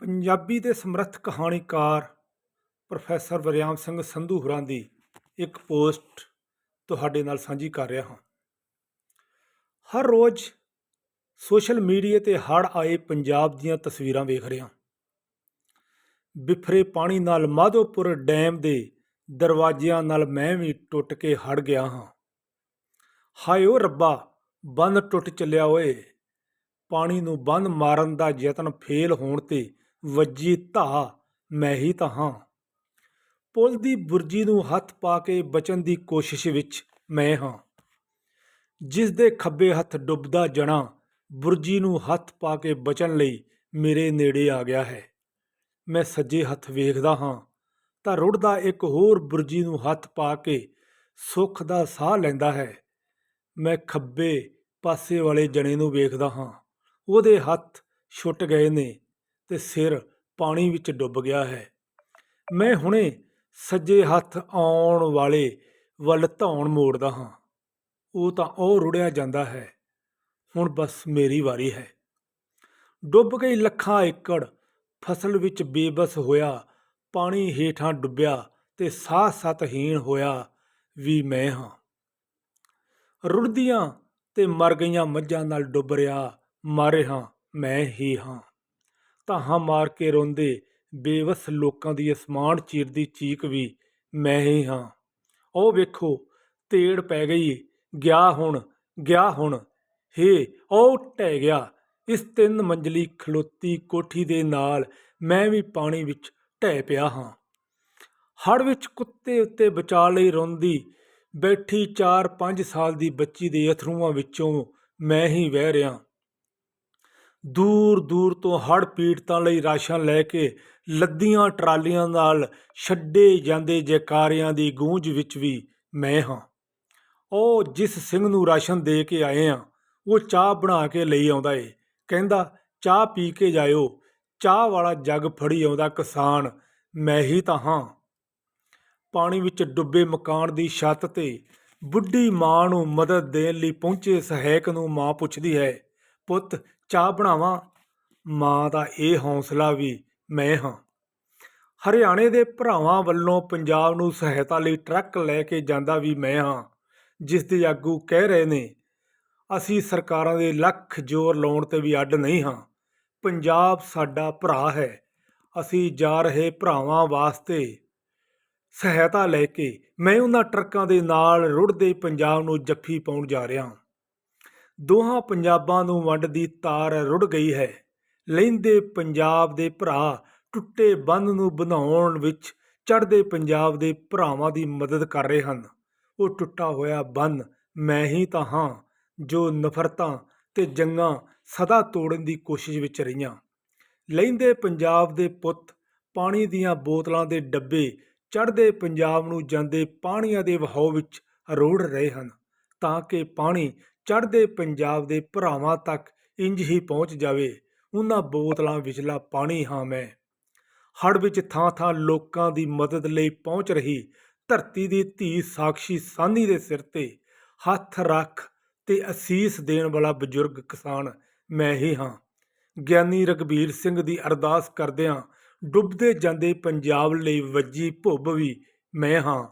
ਪੰਜਾਬੀ ਦੇ ਸਮਰੱਥ ਕਹਾਣੀਕਾਰ ਪ੍ਰੋਫੈਸਰ ਵਰਿਆਮ ਸਿੰਘ ਸੰਧੂ ਹੋਰਾਂ ਦੀ ਇੱਕ ਪੋਸਟ ਤੁਹਾਡੇ ਨਾਲ ਸਾਂਝੀ ਕਰ ਰਿਹਾ ਹਾਂ। ਹਰ ਰੋਜ਼ ਸੋਸ਼ਲ ਮੀਡੀਆ ਤੇ ਹੜ੍ਹ ਆਏ ਪੰਜਾਬ ਦੀਆਂ ਤਸਵੀਰਾਂ ਵੇਖ ਰਿਹਾ ਬਿਫਰੇ ਪਾਣੀ ਨਾਲ ਮਾਧੋਪੁਰ ਡੈਮ ਦੇ ਦਰਵਾਜ਼ਿਆਂ ਨਾਲ ਮੈਂ ਵੀ ਟੁੱਟ ਕੇ ਹੜ ਗਿਆ ਹਾਂ। ਹਾਏ ਓ ਰੱਬਾ, ਬੰਨ ਟੁੱਟ ਚੱਲਿਆ ਓਏ। ਪਾਣੀ ਨੂੰ ਬੰਨ ਮਾਰਨ ਦਾ ਯਤਨ ਫੇਲ ਹੋਣ ਤੇ ਵੱਜੀ ਧਾ ਮੈਂ ਹੀ ਤਾਂ ਹਾਂ। ਪੁਲ ਦੀ ਬੁਰਜੀ ਨੂੰ ਹੱਥ ਪਾ ਕੇ ਬਚਣ ਦੀ ਕੋਸ਼ਿਸ਼ ਵਿੱਚ ਮੈਂ ਹਾਂ। ਜਿਸ ਦੇ ਖੱਬੇ ਹੱਥ ਡੁੱਬਦਾ ਜਣਾ, ਬੁਰਜੀ ਨੂੰ ਹੱਥ ਪਾ ਕੇ ਬਚਣ ਲਈ ਮੇਰੇ ਨੇੜੇ ਆ ਗਿਆ ਹੈ। ਮੈਂ ਸੱਜੇ ਹੱਥ ਵੇਖਦਾ ਹਾਂ, ਤਾਂ ਰੁੜਦਾ ਇੱਕ ਹੋਰ ਬੁਰਜੀ ਨੂੰ ਹੱਥ ਪਾ ਕੇ ਸੁੱਖ ਦਾ ਸਾਹ ਲੈਂਦਾ ਹੈ। ਮੈਂ ਖੱਬੇ ਪਾਸੇ ਵਾਲੇ ਜਣੇ ਨੂੰ ਵੇਖਦਾ ਹਾਂ, ਉਹਦੇ ਹੱਥ ਛੁੱਟ ਗਏ ਨੇ। ਤੇ ਸਿਰ ਪਾਣੀ ਵਿੱਚ ਡੁੱਬ ਗਿਆ ਹੈ। ਮੈਂ ਹੁਣੇ ਸੱਜੇ ਹੱਥ ਆਉਣ ਵਾਲੇ ਵੱਲ ਧੌਣ ਮੋੜਦਾ ਹਾਂ। ਉਹ ਤਾਂ ਉਹ ਰੁੜਿਆ ਜਾਂਦਾ ਹੈ। ਹੁਣ ਬਸ ਮੇਰੀ ਵਾਰੀ ਹੈ। ਡੁੱਬ ਗਈ ਲੱਖਾਂ ਏਕੜ ਫਸਲ ਵਿੱਚ ਬੇਬਸ ਹੋਇਆ, ਪਾਣੀ ਹੇਠਾਂ ਡੁੱਬਿਆ ਤੇ ਸਾਹ ਸਤਹੀਣ ਹੋਇਆ ਵੀ ਮੈਂ ਹਾਂ। ਰੁੜਦੀਆਂ ਤੇ ਮਰ ਗਈਆਂ ਮੱਝਾਂ ਨਾਲ ਡੁੱਬ ਰਿਹਾ ਮਾਰੇ ਹਾਂ, ਮੈਂ ਹੀ ਹਾਂ। ਧਾਹਾਂ ਮਾਰ ਕੇ ਰੋਂਦੇ, ਬੇਵਸ ਲੋਕਾਂ ਦੀ ਅਸਮਾਨ ਚੀਰਦੀ ਚੀਕ ਵੀ ਮੈਂ ਹੀ ਹਾਂ। ਉਹ ਵੇਖੋ ਤੇੜ ਪੈ ਗਈ ਗਿਆ ਹੁਣ ਗਿਆ ਹੁਣ। ਹੇ, ਉਹ ਟਹਿ ਗਿਆ। ਇਸ ਤਿੰਨ ਮੰਜ਼ਲੀ ਖਲੋਤੀ ਕੋਠੀ ਦੇ ਨਾਲ ਮੈਂ ਵੀ ਪਾਣੀ ਵਿੱਚ ਢਹਿ ਪਿਆ ਹਾਂ। ਹੜ ਵਿੱਚ ਕੁੱਤੇ ਉੱਤੇ ਬਚਾ ਲਈ ਰੋਂਦੀ, ਬੈਠੀ 4-5 ਸਾਲ ਦੀ ਬੱਚੀ ਦੇ ਅਥਰੂਆਂ ਵਿੱਚੋਂ ਮੈਂ ਹੀ ਵਹਿ ਰਿਹਾ। ਦੂਰ ਦੂਰ ਤੋਂ ਹੜ੍ਹ ਪੀੜਤਾਂ ਲਈ ਰਾਸ਼ਨ ਲੈ ਕੇ ਲੱਦੀਆਂ ਟਰਾਲੀਆਂ ਨਾਲ ਛੱਡੇ ਜਾਂਦੇ ਜੈਕਾਰਿਆਂ ਦੀ ਗੂੰਜ ਵਿੱਚ ਵੀ ਮੈਂ ਹਾਂ। ਉਹ ਜਿਸ ਸਿੰਘ ਨੂੰ ਰਾਸ਼ਨ ਦੇ ਕੇ ਆਏ ਆ, ਉਹ ਚਾਹ ਬਣਾ ਕੇ ਲਈ ਆਉਂਦਾ ਏ। ਕਹਿੰਦਾ, ਚਾਹ ਪੀ ਕੇ ਜਾਇਓ। ਚਾਹ ਵਾਲਾ ਜੱਗ ਫੜੀ ਆਉਂਦਾ ਕਿਸਾਨ। ਮੈਂ ਹੀ ਤਾਂ ਹਾਂ। ਪਾਣੀ ਵਿੱਚ ਡੁੱਬੇ ਮਕਾਨ ਦੀ ਛੱਤ ਤੇ ਬੁੱਢੀ ਮਾਂ ਨੂੰ ਮਦਦ ਦੇਣ ਲਈ ਪਹੁੰਚੇ ਸਹਾਇਕ ਨੂੰ ਮਾਂ ਪੁੱਛਦੀ ਹੈ, ਪੁੱਤ ਚਾਹ ਬਣਾਵਾਂ? ਮਾਂ ਦਾ ਇਹ ਹੌਸਲਾ ਵੀ ਮੈਂ ਹਾਂ। ਹਰਿਆਣੇ ਦੇ ਭਰਾਵਾਂ ਵੱਲੋਂ ਪੰਜਾਬ ਨੂੰ ਸਹਾਇਤਾ ਲਈ ਟਰੱਕ ਲੈ ਕੇ ਜਾਂਦਾ ਵੀ ਮੈਂ ਹਾਂ, ਜਿਸ ਦੇ ਆਗੂ ਕਹਿ ਰਹੇ ਨੇ, ਅਸੀਂ ਸਰਕਾਰਾਂ ਦੇ ਲੱਖ ਜ਼ੋਰ ਲਾਉਣ ਤੇ ਵੀ ਅੱਡ ਨਹੀਂ ਹਾਂ। ਪੰਜਾਬ ਸਾਡਾ ਭਰਾ ਹੈ। ਅਸੀਂ ਜਾ ਰਹੇ ਭਰਾਵਾਂ ਵਾਸਤੇ ਸਹਾਇਤਾ ਲੈ ਕੇ ਮੈਂ ਉਹਨਾਂ ਟਰੱਕਾਂ ਦੇ ਨਾਲ ਰੁੜਦੇ ਪੰਜਾਬ ਨੂੰ ਜੱਫੀ ਪਾਉਣ ਜਾ ਰਿਹਾ ਹਾਂ। ਦੋਹਾਂ ਪੰਜਾਬਾਂ ਨੂੰ ਵੰਡ ਦੀ ਤਾਰ ਰੁੜ ਗਈ ਹੈ। ਲੈਂਦੇ ਪੰਜਾਬ ਦੇ ਭਰਾ ਟੁੱਟੇ ਬੰਨ ਨੂੰ ਬਣਾਉਣ ਵਿੱਚ ਚੜ੍ਹਦੇ ਪੰਜਾਬ ਦੇ ਭਰਾਵਾਂ ਦੀ ਮਦਦ ਕਰ ਰਹੇ ਹਨ। ਉਹ ਟੁੱਟਾ ਹੋਇਆ ਬੰਨ ਮੈਂ ਹੀ ਤਾਂ ਹਾਂ, ਜੋ ਨਫ਼ਰਤਾਂ ਤੇ ਜੰਗਾਂ ਸਦਾ ਤੋੜਨ ਦੀ ਕੋਸ਼ਿਸ਼ ਵਿੱਚ ਰਹੀਆਂ। ਲੈਂਦੇ ਪੰਜਾਬ ਦੇ ਪੁੱਤ ਪਾਣੀ ਦੀਆਂ ਬੋਤਲਾਂ ਦੇ ਡੱਬੇ ਚੜ੍ਹਦੇ ਪੰਜਾਬ ਨੂੰ ਜਾਂਦੇ ਪਾਣੀਆਂ ਦੇ ਵਹਾਅ ਵਿੱਚ ਰੋੜ ਰਹੇ ਹਨ, ਤਾਂ ਕਿ ਪਾਣੀ ਚੜ੍ਹਦੇ ਪੰਜਾਬ ਦੇ ਭਰਾਵਾਂ ਤੱਕ ਇੰਜ ਹੀ ਪਹੁੰਚ ਜਾਵੇ, ਉਹਨਾਂ ਬੋਤਲਾਂ ਵਿਚਲਾ ਪਾਣੀ ਹਾਂ ਮੈਂ। ਹੜ ਵਿੱਚ ਥਾਂ-ਥਾਂ ਲੋਕਾਂ ਦੀ ਮਦਦ ਲਈ ਪਹੁੰਚ ਰਹੀ ਧਰਤੀ ਦੀ ਧੀ ਸਾਖੀ ਸਾਨੀ ਦੇ ਸਿਰ ਤੇ ਹੱਥ ਰੱਖ ਤੇ ਅਸੀਸ ਦੇਣ ਵਾਲਾ ਬਜ਼ੁਰਗ ਕਿਸਾਨ ਮੈਂ ਹੀ ਹਾਂ। ਗਿਆਨੀ ਰਗਵੀਰ ਸਿੰਘ ਦੀ ਅਰਦਾਸ ਕਰਦਿਆਂ ਡੁੱਬਦੇ ਜਾਂਦੇ ਪੰਜਾਬ ਲਈ ਵੱਜੀ ਭੁੱਬ ਵੀ ਮੈਂ ਹਾਂ।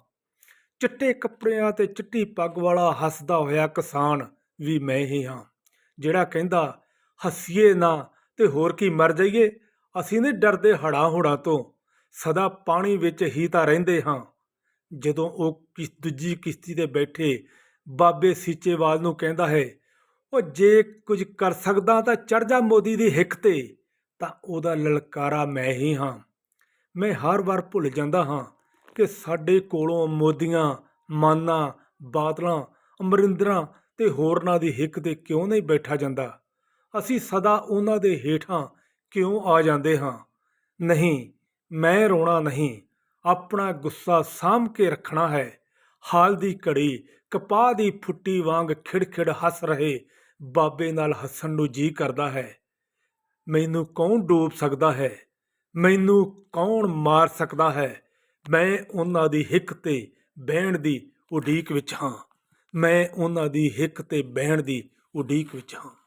ਚਿੱਟੇ ਕੱਪੜਿਆਂ ਤੇ ਚਿੱਟੀ ਪੱਗ ਵਾਲਾ ਹੱਸਦਾ ਹੋਇਆ ਕਿਸਾਨ ਵੀ ਮੈਂ ਹੀ ਹਾਂ। ਜਿਹੜਾ ਕਹਿੰਦਾ, ਹੱਸੀਏ ਨਾ ਤੇ ਹੋਰ ਕੀ ਮਰ ਜਾਈਏ, ਅਸੀਂ ਨਹੀਂ ਡਰਦੇ ਹੜਾ ਹੁੜਾ ਤੋਂ। ਸਦਾ ਪਾਣੀ ਵਿੱਚ ਹੀ ਤਾਂ ਰਹਿੰਦੇ ਹਾਂ। ਜਦੋਂ ਉਹ ਕਿਸ, ਦੂਜੀ ਕਿਸ਼ਤੀ ਤੇ ਬੈਠੇ, ਬਾਬੇ ਸੀਚੇਵਾਲ ਨੂੰ ਕਹਿੰਦਾ ਹੈ, ਉਹ ਜੇ ਕੁਝ ਕਰ ਸਕਦਾ ਤਾਂ ਚੜ ਜਾ ਮੋਦੀ ਦੀ ਹਿੱਕ ਤੇ, ਤਾਂ ਉਹਦਾ ਲਲਕਾਰਾ ਮੈਂ ਹੀ ਹਾਂ। ਮੈਂ ਹਰ ਵਾਰ ਭੁੱਲ ਜਾਂਦਾ ਹਾਂ ਕਿ ਸਾਡੇ ਕੋਲੋਂ ਮੋਦੀਆਂ, ਮਾਨਾ, ਬਾਦਲਾਂ, ਅਮਰਿੰਦਰਾਂ ਤੇ ਹੋਰਨਾਂ ਦੀ ਹਿੱਕ ਤੇ ਕਿਉਂ ਨਹੀਂ ਬੈਠਾ ਜਾਂਦਾ? ਅਸੀਂ ਸਦਾ ਉਹਨਾਂ ਦੇ ਹੇਠਾਂ ਕਿਉਂ ਆ ਜਾਂਦੇ ਹਾਂ? ਨਹੀਂ, ਮੈਂ ਰੋਣਾ ਨਹੀਂ। ਆਪਣਾ ਗੁੱਸਾ ਸਾਂਭ ਕੇ ਰੱਖਣਾ ਹੈ। ਹਾਲ ਦੀ ਘੜੀ, ਕਪਾਹ ਦੀ ਫੁੱਟੀ ਵਾਂਗ ਖਿੜਖਿੜ ਹੱਸ ਰਹੇ ਬਾਬੇ ਨਾਲ ਹੱਸਣ ਨੂੰ ਜੀ ਕਰਦਾ ਹੈ। ਮੈਨੂੰ ਕੌਣ ਡੋਬ ਸਕਦਾ ਹੈ? ਮੈਨੂੰ ਕੌਣ ਮਾਰ ਸਕਦਾ ਹੈ? ਮੈਂ ਉਹਨਾਂ ਦੀ ਹਿੱਕ ਤੇ ਬਹਿਣ ਦੀ ਉਡੀਕ ਵਿੱਚ ਹਾਂ। ਮੈਂ ਉਹਨਾਂ ਦੀ ਹਿੱਕ ਤੇ ਬਹਿਣ ਦੀ ਉਡੀਕ ਵਿੱਚ ਹਾਂ।